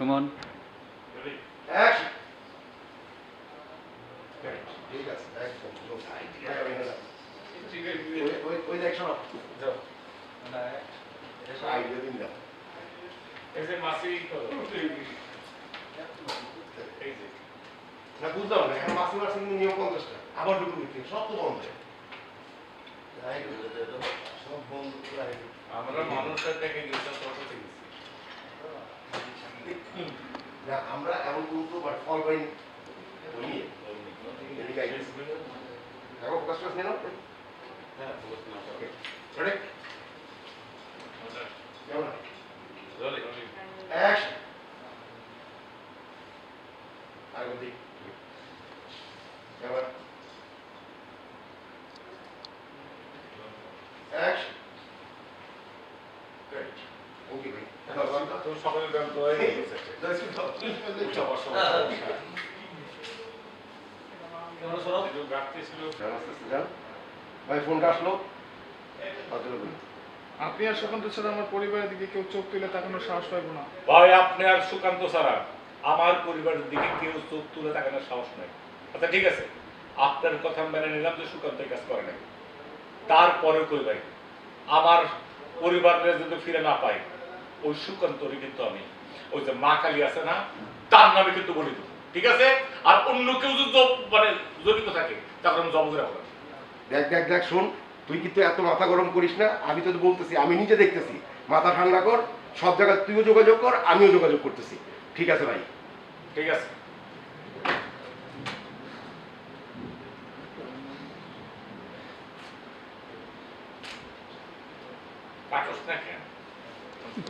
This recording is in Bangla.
যে না বুঝলাম না এখন মাসি মাসি নিয়ম পঞ্চাশটা আবার ঢুকে দিচ্ছি সব তো বন্ধ যাই করে সব বন্ধ আমরা মানুষের থেকে গেছে। না আমরা এমন কিন্তু বাট ফল পাইনি বলি এদিকে আই দেখো ফোকাস করছ না হ্যাঁ বলছি না okay ready camera rolling rolling action আর গতি ক্যামেরা অ্যাকশন গ্রেট ওকে আপনি আর সুকান্ত ছাড়া আমার পরিবারের দিকে কেউ চোখ তুলে তাকানোর সাহস পাইবো না। ভাই, আপনি আর সুকান্ত ছাড়া আমার পরিবারের দিকে কেউ চোখ তুলে তাকানোর সাহস নাই। আচ্ছা ঠিক আছে। আপনার কথা মেনে নিলাম যে সুকান্ত এই কাজ করে নাই। তারপরে কই ভাই, আমার পরিবারের যদি ফিরে না পাই ওই সুকান্তরই কিন্তু আমি ওই যে মা কালী আছে না তার নামে কিন্তু বলি দেবো ঠিক আছে? আর অন্য কেউ যদি মানে জড়িত থাকে তারপর আমি জব করে দেখ দেখ দেখ শোন তুই কিন্তু এত মাথা গরম করিস না আমি তো বলতেছি আমি নিজে দেখতেছি। মাথা ঠান্ডা কর সব জায়গায় তুইও যোগাযোগ কর আমিও যোগাযোগ করতেছি। ঠিক আছে ভাই? ঠিক আছে। না কেন?